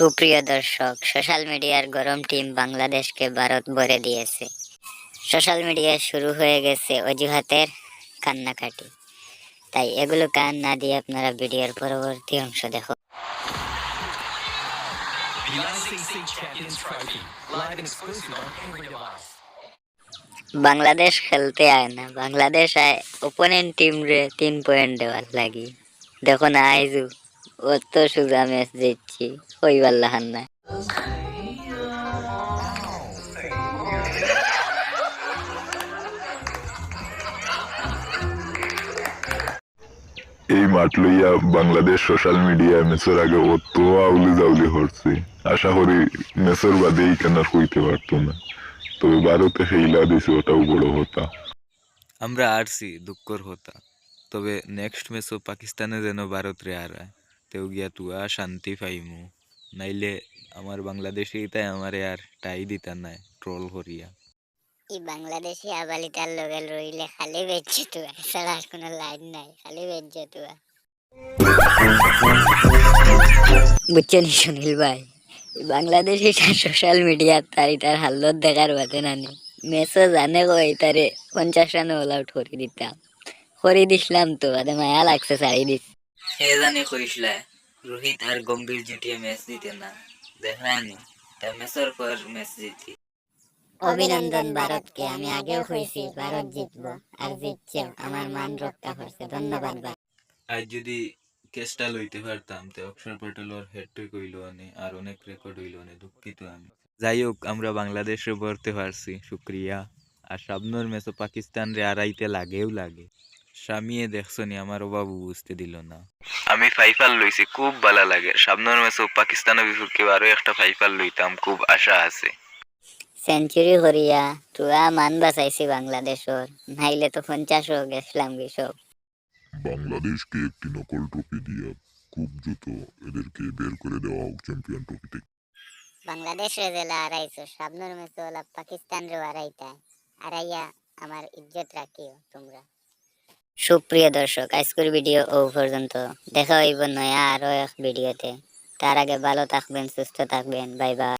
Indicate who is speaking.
Speaker 1: সুপ্রিয় দর্শক সোশ্যাল মিডিয়ার গরম টিম বাংলাদেশকে ভারত ভরে দিয়েছে। সোশ্যাল মিডিয়ায় শুরু হয়ে গেছে অজুহাতের কান্নাকাটি। তাই এগুলো কান না দিয়ে আপনারা ভিডিওর পরবর্তী অংশ দেখো. বাংলাদেশ খেলতে আয় না। বাংলাদেশ আয় ওপোনেন্ট টিম রে তিন পয়েন্ট দেওয়ার লাগি। দেখো না আইজু। অত সুজা ম্যাচ দিচ্ছি না
Speaker 2: এই মাঠ লইয়া বাংলাদেশ সোশ্যাল মিডিয়ায় মেসের আগে অত আউলি জাউলি হচ্ছে আশা করি মেসের বাদে এই কেনার কইতে পারতো না। তবে ভারতে হেইলা দিছে ওটাও বড় হতা।
Speaker 3: আমরা আরছি দুঃখর হতা। তবে নেক্সট ম্যাচও পাকিস্তানে যেন ভারত রে হারায়। তেও গিয়া তুয়া শান্তি পাইমু। নাইলে আমার বাংলাদেশে তাই আমার আর টাই দিতা নাই ট্রোল করিয়া।
Speaker 1: ই বাংলাদেশি আবালিতার লগে রইলে খালি বেচছে তো এছাড়া আর কোনো লাইন নাই খালি বেচছে তো বুঝছ নি সুনীল ভাই বাংলাদেশি সোশ্যাল মিডিয়ার তারি তার হাল্লত দেখার বাতে নানি। মেসো জানে কই তারে পঞ্চাশ রানে অল আউট করে দিতাম। করে দিছিলাম তো আরে মায়া লাগছে সারি দিস
Speaker 4: সে জানি কইসলা রোহিত আর গম্ভীর জুটিয়ে ম্যাচ দিতে না দেখানি তা ম্যাচের পর ম্যাচ জিতি।
Speaker 1: অভিনন্দন ভারতকে আমি আগেও কইছি ভারত জিতবো আর জিতছে আমার মান রক্ষা করছে ধন্যবাদ ভাই
Speaker 3: আজ যদি কেসটা লইতে পারতাম তে অক্ষর পটেলর হেডট্রিক হইল আনে আর অনেক রেকর্ড হইল আনে দুঃখিত আমি। যাই হোক আমরা বাংলাদেশে ভরতে পারছি শুক্রিয়া। আর সামনের ম্যাচও পাকিস্তান রে আড়াইতে লাগেও লাগে। স্বামীয়ে দেখছ নি আমার বাবু বুঝতে দিল না। আমি ফাইফাল লইছি খুব ভালো লাগে। সামনের ম্যাচও পাকিস্তানের বিপক্ষে আরও একটা ফাইফার লইতাম খুব আশা আছে।
Speaker 1: সেঞ্চুরি হরিয়া তুয়া মান বাঁচাইছি বাংলাদেশর নাইলে তো পঞ্চাশ হয়ে গেছিলাম কি সব
Speaker 2: বাংলাদেশকে একটি নকল ট্রফি দিয়া খুব দ্রুত এদেরকে বের করে দেওয়া হোক চ্যাম্পিয়ন ট্রফি থেকে
Speaker 1: বাংলাদেশ রে জেলা হারাইছো সামনের ম্যাচে ওলা পাকিস্তান রে হারাইতা হারাইয়া আমার ইজ্জত রাখিও তোমরা। সুপ্রিয় দর্শক, আজকের ভিডিও ও পর্যন্ত দেখা হইব নয়া আরও এক ভিডিওতে তার আগে ভালো থাকবেন, সুস্থ থাকবেন বাই বাই